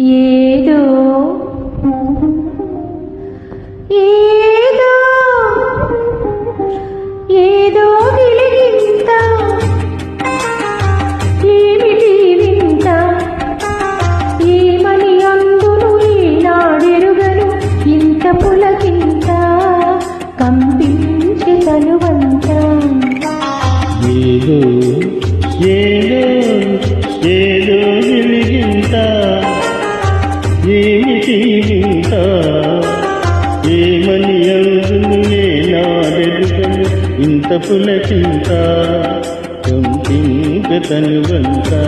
ये ఇంత వెలుగలు ఇంత తను వంతా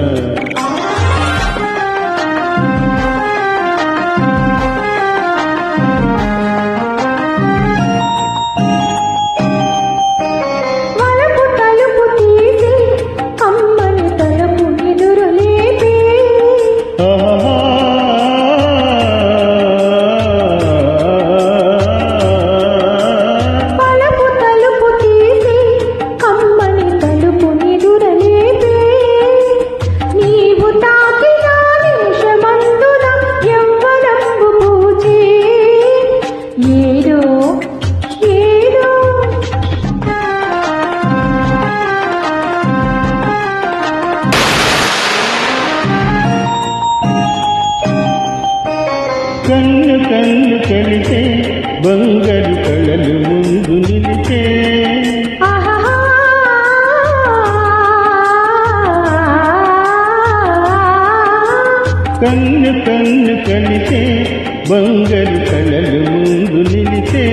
ఏదో ఏదో కన్ను కన్ను కలిసే బంగారు కళలు ముందు నిలిచే. కన్ను కన్ను కలిసే బంగారు కళలు ముందు నిలితే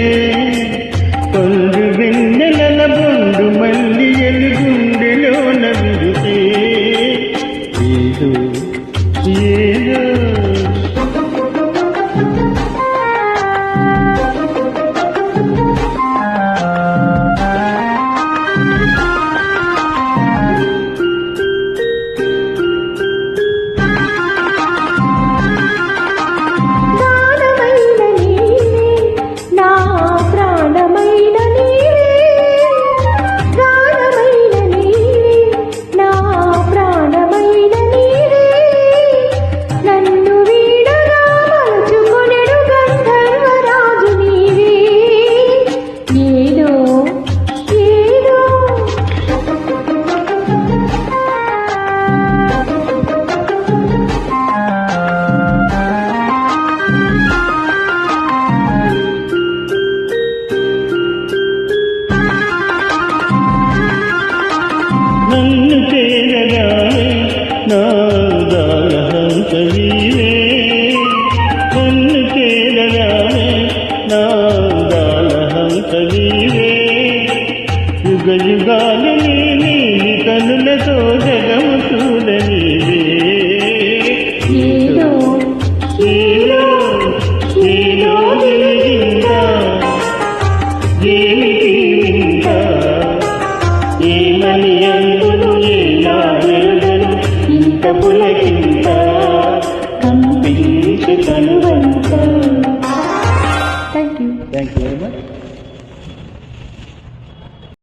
యుగాలు నీ కనులతో జగము చూడనివే ఇంత పులకి